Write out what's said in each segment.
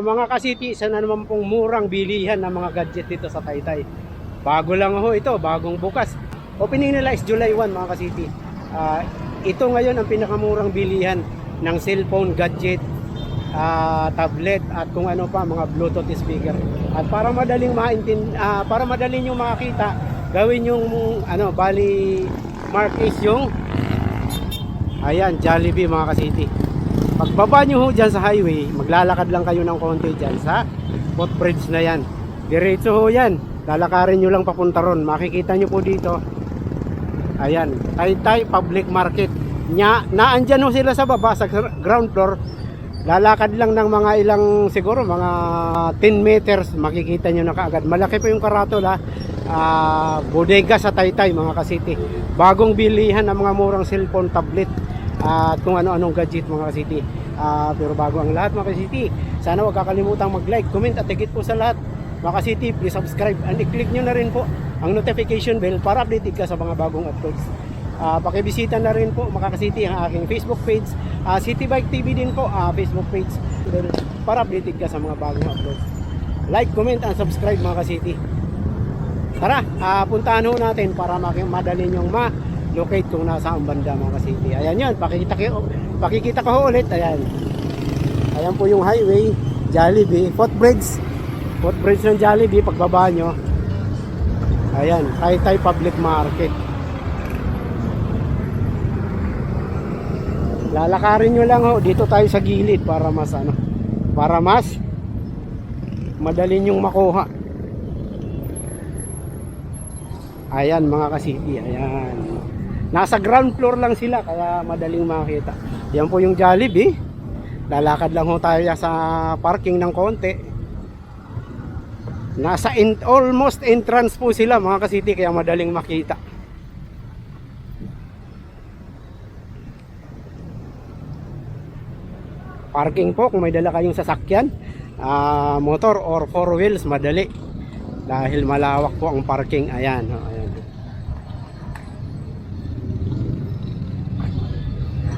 mga kasiti, isa na naman pong murang bilihan ng mga gadget dito sa Taytay. Bago lang ho ito, bagong bukas. Opening nila is July 1 mga kasiti. Ah, ito ngayon ang pinakamurang bilihan ng cellphone, gadget, ah, tablet at kung ano pa mga Bluetooth speaker. At para madaling maintin ah, para madaling yung makakita, gawin yung ano, bali mark is yung ayan, Jollibee mga kasiti. Pagbaba nyo ho dyan sa highway, maglalakad lang kayo ng konti dyan sa footbridge na yan. Diretso ho yan. Lalakarin nyo lang papunta ron. Makikita nyo po dito. Ayan, Taytay Public Market. Nya, naandyan ho sila sa baba sa gr- ground floor. Lalakad lang ng mga ilang siguro mga 10 meters makikita nyo na kaagad. Malaki po yung karatula. Ah, bodega sa Taytay mga kasiti. Bagong bilihan ng mga murang cellphone, tablet at kung ano-anong gadget mga kasiti. Ah, pero bago ang lahat mga kasiti, sana huwag kakalimutang mag-like, comment at higit po sa lahat. Mga kasiti, please subscribe and i-click nyo na rin po ang notification bell para updated ka sa mga bagong uploads. Ah, pakibisita na rin po mga kasiti ang aking Facebook page, ah, City Bike TV din po, ah, Facebook page para updated ka sa mga bagong uploads. Like, comment, and subscribe mga kasiti. Tara, ah, puntahan natin para madali nyong ma-locate kung nasa ang banda mga kasiti. Ayan yun, pakikita ko, pakikita ko ulit. Ayan. Ayan po yung highway, Jollibee, footbridge. Footbridge ng Jollibee, pagbaba nyo. Ayan, Taytay Public Market. Lalakarin nyo lang ho, dito tayo sa gilid para mas ano, para mas madali nyong makuha. Ayan mga kasiti, ayan. Nasa ground floor lang sila kaya madaling makita. Yan po yung Jollibee. Lalakad lang ho tayo sa parking ng konti. Nasa in, almost entrance po sila mga kasiti kaya madaling makita. Parking po kung may dala kayong sasakyan, ah, motor or four wheels madali. Dahil malawak po ang parking. Ayan, oh, ayan.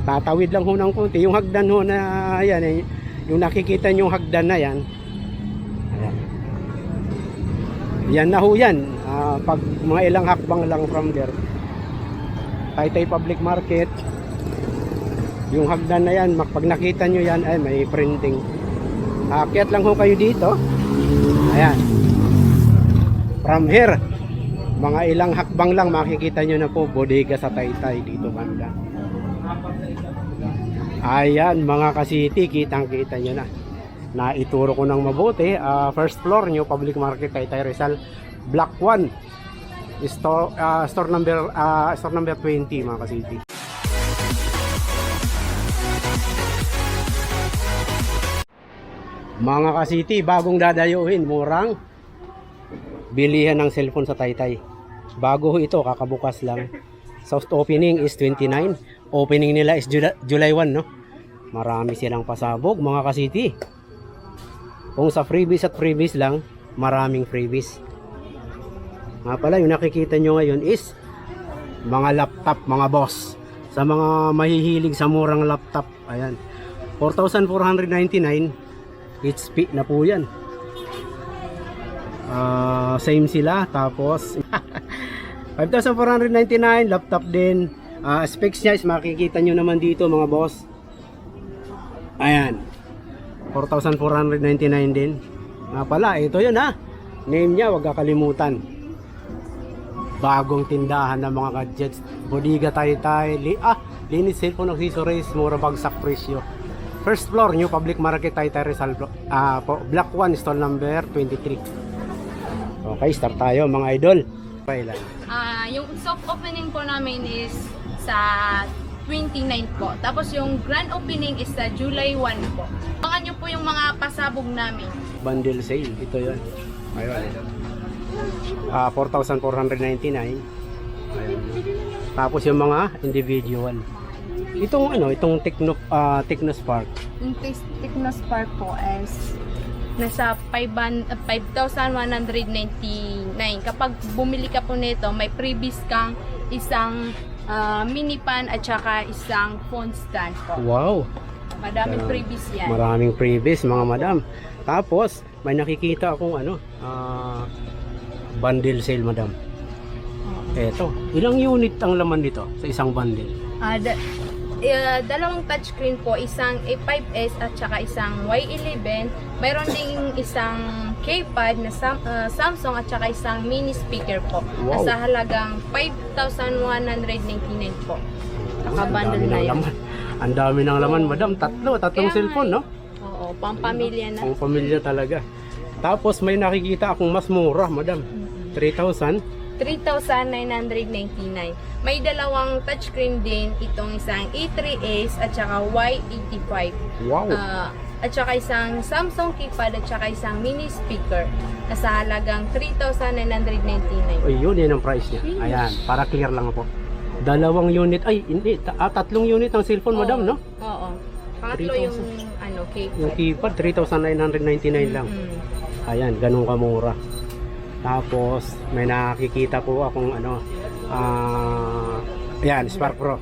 Tatawid lang ho ng konti. Yung hagdan ho na yan, eh, yung nakikita nyo hagdan na yan. Ayan. Yan na ho yan. Ah, pag mga ilang hakbang lang from there. Taytay Public Market. Yung hagdan na yan, pag nakita nyo yan, ay may printing. Akyat lang ho kayo dito. Ayan. From here, mga ilang hakbang lang makikita nyo na po bodega sa Taytay dito banda. Ayan mga kasiti, kitang kita nyo na. Naituro ko ng mabuti. Ah, first floor nyo, Public Market Taytay Rizal, Block 1. Store, ah, store number ah, store number 20 mga kasiti. Mga kasiti, bagong dadayuhin, murang bilihan ng cellphone sa Taytay. Bago ito, kakabukas lang. Soft opening is 29. Opening nila is July, July 1, no? Marami silang pasabog, mga kasiti. Kung sa freebies at freebies lang, maraming freebies. Nga pala, yung nakikita nyo ngayon is mga laptop, mga boss. Sa mga mahihilig sa murang laptop, ayan. 4,499 HP na po yan. Ah, same sila. Tapos, 5,499 laptop din. Ah, specs niya is makikita nyo naman dito mga boss. Ayan. 4,499 din. Nga pala, ito yun ha. Name niya, wag kakalimutan. Bagong tindahan ng mga gadgets. Bodega Taytay. Li ah, linis cellphone accessories. Mura bagsak presyo. First floor, New Public Market Taytay Rizal. Ah, po, Block 1, stall number 23. Okay, start tayo mga idol. Kailan? Ah, yung soft opening po namin is sa 29 po. Tapos yung grand opening is sa July 1 po. Abangan nyo po yung mga pasabog namin. Bundle sale. Ito yun. Ayun. Ah, 4,499. Ayun. Tapos yung mga individual. Itong ano, itong Techno ah, Techno Spark. Yung Tis- Technospark po is nasa 5,000 ah, 5,199. Kapag bumili ka po nito, may previous kang isang ah, mini pan at saka isang phone stand po. Wow. Madaming Ganun. previous yan. Maraming previous mga madam. Tapos, may nakikita akong ano, ah, bundle sale, madam. Eto, ilang unit ang laman nito sa isang bundle? Da- eh, dalawang touchscreen po, isang A5S at saka isang Y11. Mayroon ding isang K-pad na Sam- ah, Samsung at saka isang mini speaker po. Wow. Nasa halagang 5,199 po. Nakabundle na yun. Ang dami ng laman, madam. Tatlo, tatlong Kaya cellphone, no? Oo, pampamilya na. Ang pamilya talaga. Tapos may nakikita akong mas mura, madam. 3,000. 3,999. May dalawang touchscreen din itong isang A3s at saka Y85. Wow. Ah, at saka isang Samsung keypad at saka isang mini speaker na sa halagang 3,999. Ay, yun, ang price niya. Sheesh. Ayan, para clear lang po. Dalawang unit, ay, hindi, ah, tatlong unit ang cellphone, madam, no? Oo. Pangatlo 3,000. yung ano, keypad. Yung keypad, 3,999 lang. Mm. Ayan, ganun kamura. Tapos, may nakikita po akong ano, ah, ayan, Spark Pro.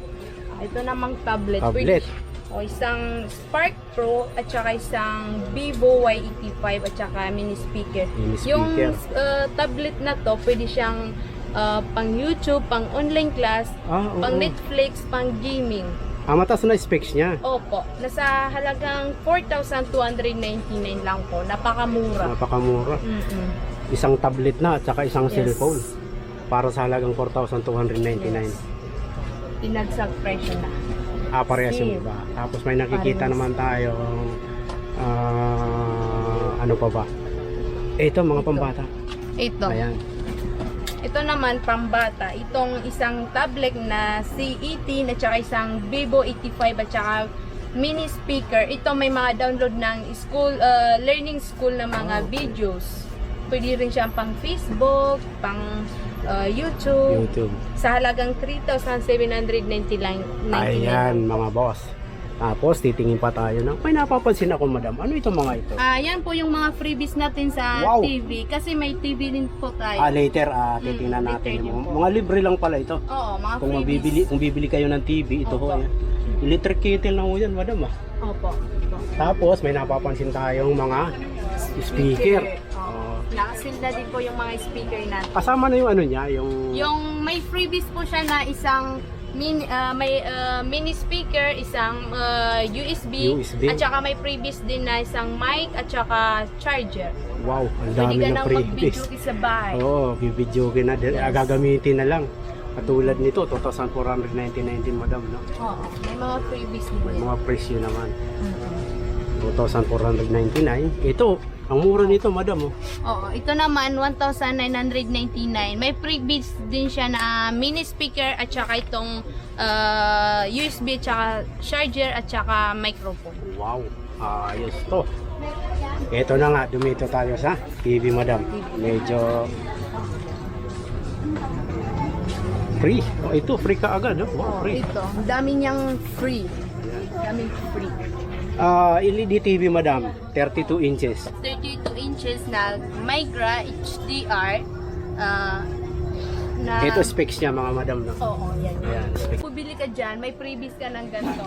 Ito namang tablet. Tablet. O isang Spark Pro at saka isang Vivo Y85 at saka mini speaker. Mini Yung speaker. uh, tablet na to, pwede siyang uh, pang YouTube, pang online class, Ah, oo. pang Netflix, pang gaming. Ah, mataas na specs niya. Opo, nasa halagang 4,299 lang po. Napakamura. Napakamura. Mm-mm. Isang tablet na at saka isang Yes. cellphone. Para sa halagang 4,299. Yes. Tinagsak presyo na. Ah, parehas yung iba. Tapos may nakikita Parehas. naman tayo ah, ano pa ba? Ito, mga Ito. pambata. Ito. Ayan. Ito naman pambata. Itong isang tablet na C18 at saka isang Vivo 85 at saka mini speaker. Ito may mga download ng school uh, learning school na mga Oh, okay. videos. Pwede rin siyang pang Facebook, pang uh, YouTube. YouTube. Sa halagang 3,799. Ayan, mga boss. Tapos, titingin pa tayo ng, may napapansin ako, madam. Ano itong mga ito? Ah, yan po yung mga freebies natin sa Wow. TV kasi may TV din po tayo. Ah, later, ah, titingnan Mm, natin. later po. mga libre lang pala ito. Oo, mga Kung freebies. mabibili, kung bibili kayo ng TV, ito ho. Opo. Ayan. Electric kettle na ho yan, madam. Ah. Opo. Opo. Tapos, may napapansin tayong mga speaker. Nakasil na din po yung mga speaker natin. Kasama na yung ano niya, yung... Yung may freebies po siya na isang mini, ah, may ah, mini speaker, isang ah, USB, USB. at saka may freebies din na isang mic at saka charger. Wow, ang Pwede dami ka ng nang freebies. mag-video sa bahay. Oo, bibidyo ka na. Yes. Gagamitin na lang. Katulad nito, 2,499 din, madam. No? Oo, may mga freebies din. May mga presyo naman. Mhm. 2,499. Ito, ang mura nito, madam. Oh. Oo, ito naman 1,999. May freebies din siya na mini speaker at saka itong ah, USB at saka charger at saka microphone. Wow, ayos to. Ito na nga, dumito tayo sa TV, madam. Medyo free. Oh, ito, free ka agad. Oh. Wow, free. Ito, dami niyang free. Daming free. Ah, LED TV, madam. 32 inches. 32 inches na Migra HDR ah, na Ito specs niya, mga madam. No? Oo, yan. yan. Specs. Pubili ka dyan, may freebies ka ng ganito.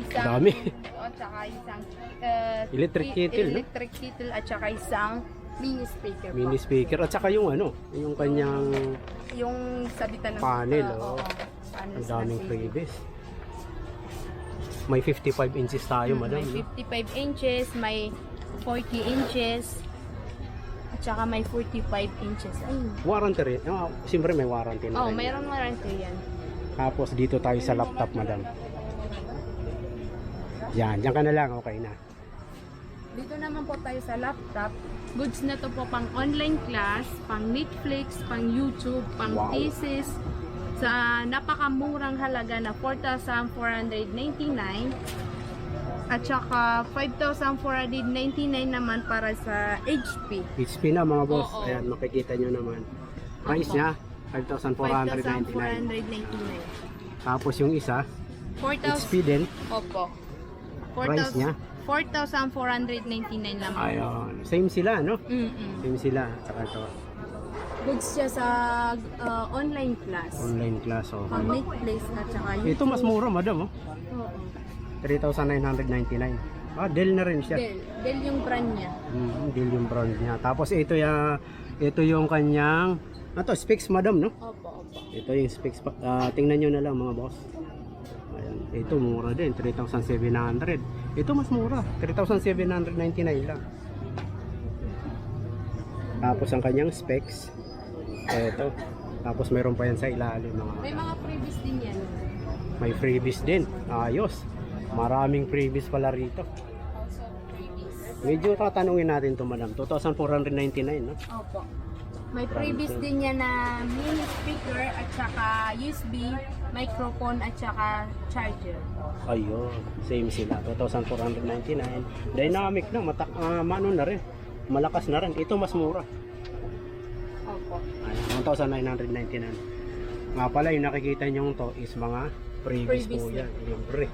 Isang, Dami. O, tsaka isang uh, Electric kettle, no? Electric kettle at saka isang mini speaker po. Mini speaker. At saka yung ano, yung kanyang Yung sabitan ng Panel, ah, oh. oo. Ang daming TV. May 55 inches tayo, Mm, madam. May no? 55 inches, may 40 inches, at saka may 45 inches. Ay, Warranty rin. Ah, siyempre may warranty na oh, rin. mayroon warranty yan. Tapos dito tayo sa laptop, madam. Yan, diyan ka na lang, okay na. Dito naman po tayo sa laptop. Goods na to po pang online class, pang Netflix, pang YouTube, pang Wow. thesis. Sa napakamurang halaga na 4,499. At saka 5,499 naman para sa HP. HP na mga boss. Oo. Ayan, makikita nyo naman. Price niya, 5,499. 5,499. Tapos yung isa, 4,000 HP din. Opo. Price niya? 4,499 naman. Ayun. Same sila, no? Mm-mm. Same sila. Saka ito, Goods siya sa uh, online class. online class. Oh. Pang Netflix at saka YouTube. Ito mas mura, madam. Oh. Oo. 3,999. Ah, Dell na rin siya. Dell. Dell yung brand niya. Mm, Dell yung brand niya. Tapos ito ya ito yung kanyang ano to, specs madam, no? Opo, opo. Ito yung specs. ah, tingnan nyo na lang mga boss. Ayan. Ito mura din, 3,700. Ito mas mura, 3,799 lang. Tapos ang kanyang specs. Ito. Tapos meron pa yan sa ilalim mga May mga freebies din yan. may freebies din. Ayos. Maraming freebies pala rito. Also freebies. Medyo tatanungin natin to madam. 2,499 no? Opo. May freebies din yan na mini speaker at saka USB, microphone at saka charger. Ayun, same sila. 2,499. Dynamic na, mata ah, mano na rin. Malakas na rin. Ito mas mura. Opo. Ayan, 1,999. Nga pala, yung nakikita nyo to is mga freebies, Freebies po yan. Libre.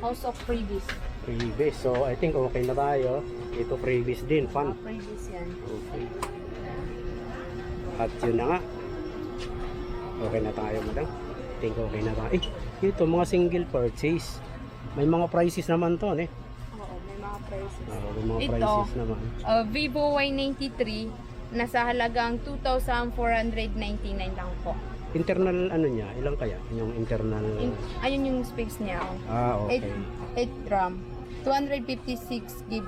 House of freebies. Freebies. So, I think okay na tayo. Ito freebies din. Mga Fun. freebies yan. Okay. At yun na nga. Okay na tayo, madam. think okay na tayo. Eh, ito, mga single purchase. May mga prices naman to, eh. Oo, may mga prices. Ah, may mga Ito. prices naman. Uh, Vivo Y93, nasa halagang 2,499 lang po. Internal ano niya, ilang kaya? Yung internal... In, ayun yung specs niya. oh. ah, okay. 8 RAM. 256 gig.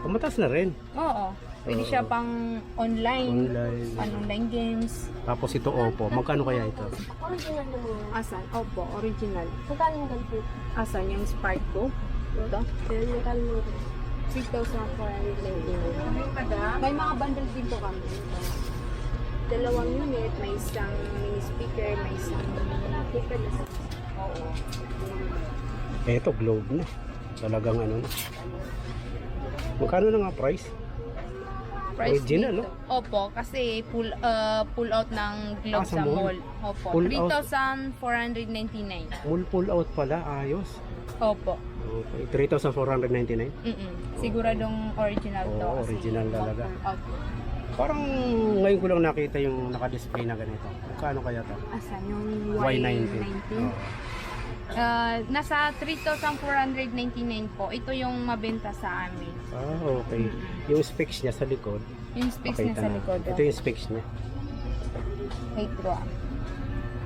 Kumatas na rin. Oo. Pwede siya pang online. Online. Pang online games. Tapos ito Oppo. Magkano kaya ito? Original na mo. Asan? Opo, original. Magkano yung ganito? Asan yung Spark 2? Ito? Magkano mo? 3,499. May mga bundle din po kami. Dalawang unit, may isang mini speaker, may isang speaker. Oo. Ito, Globe na. Talagang ano na. Magkano na nga price? Price Original, dito. Opo, kasi pull uh, pull out ng glove Ah, sa sa mall. mall. Opo, Pull out. 3,499. Full pull out pala. Ayos. Opo. Okay. 3,499. Mm-mm. Siguradong original to. Oo, kasi original talaga. Opo. Parang ngayon ko lang nakita yung naka-display na ganito. Magkano kaya to? Asan yung Y90. Y90? Oh. Uh, nasa 3,499 po. Ito yung mabenta sa amin. Ah, okay. Yung specs niya sa likod. Yung specs niya Pakita sa na. likod. Ito yung specs niya. 8 RAM.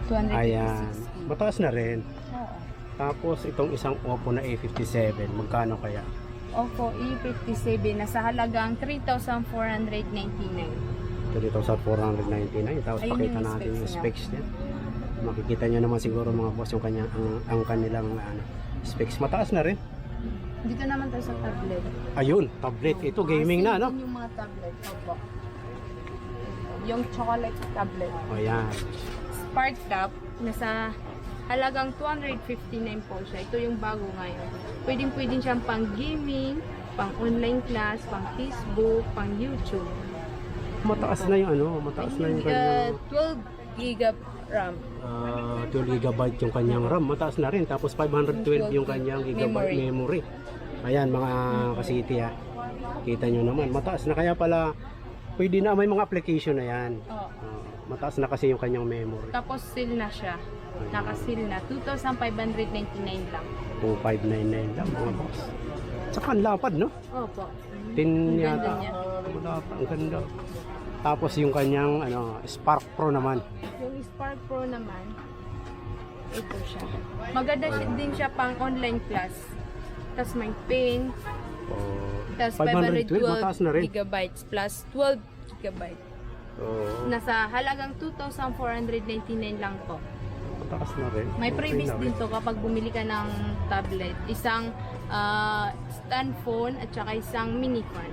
256 Ayan. Mataas na rin. Tapos itong isang Oppo na A57, magkano kaya? Oppo E57 nasa halagang 3,499. 3,499. Tapos Ayun pakita yung natin yung specs specs niya. Makikita nyo naman siguro mga boss yung kanya, ang, ang kanilang ano, specs. Mataas na rin. Dito naman tayo sa tablet. Ayun, tablet. Ito gaming na, no? Yun Yung mga tablet. Opo. Yung chocolate tablet. O yan. Spark Cap, nasa halagang 259 po siya. Ito yung bago ngayon. Pwedeng pwedeng siyang pang gaming, pang online class, pang Facebook, pang YouTube. Mataas na yung ano, mataas na yung Uh, kanyang 12 gig RAM. ah, 12 gigabyte yung kanyang RAM. Mataas na rin. Tapos 512 yung kanyang gigabyte memory. Memory. Ayan mga kasiti ha. Kita nyo naman. Mataas na kaya pala pwede na may mga application na yan. Oh. Ah, mataas na kasi yung kanyang memory. Tapos seal na siya. Naka-seal na. 2,599 lang. 2599 lang mga boss. Tsaka ang lapad no? Opo. 10 Ang yata. ganda niya. Wala pa, ang ganda. Tapos yung kanyang ano, Spark Pro naman. Yung Spark Pro naman, ito siya. Maganda din siya pang online class. Tapos may pen, Oh, tapos 512 mataas na 512 rin. gigabytes plus 12 gigabyte. Oh, Nasa halagang 2,499 lang po. Mataas na rin. May Okay freebies na rin. din to kapag bumili ka ng tablet. Isang ah, stand phone at saka isang mini fan.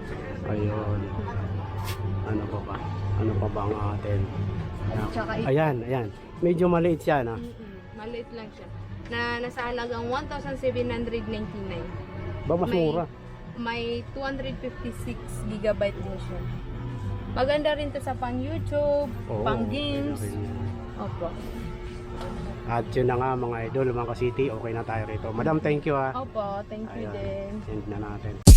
Ayun. Ano pa ba? Ano pa ba ang atin? Ayan, ayan. Medyo maliit siya na. Mm-mm. Maliit lang siya. Na nasa halagang 1,799. Ba mas May- mura? May 256 gigabyte din siya. Maganda rin to sa pang YouTube, Oo, pang games. Opo. At yun na nga mga idol, mga ka-city, okay na tayo rito. Madam, thank you ha. Opo, thank you Ayan. din. Send na natin.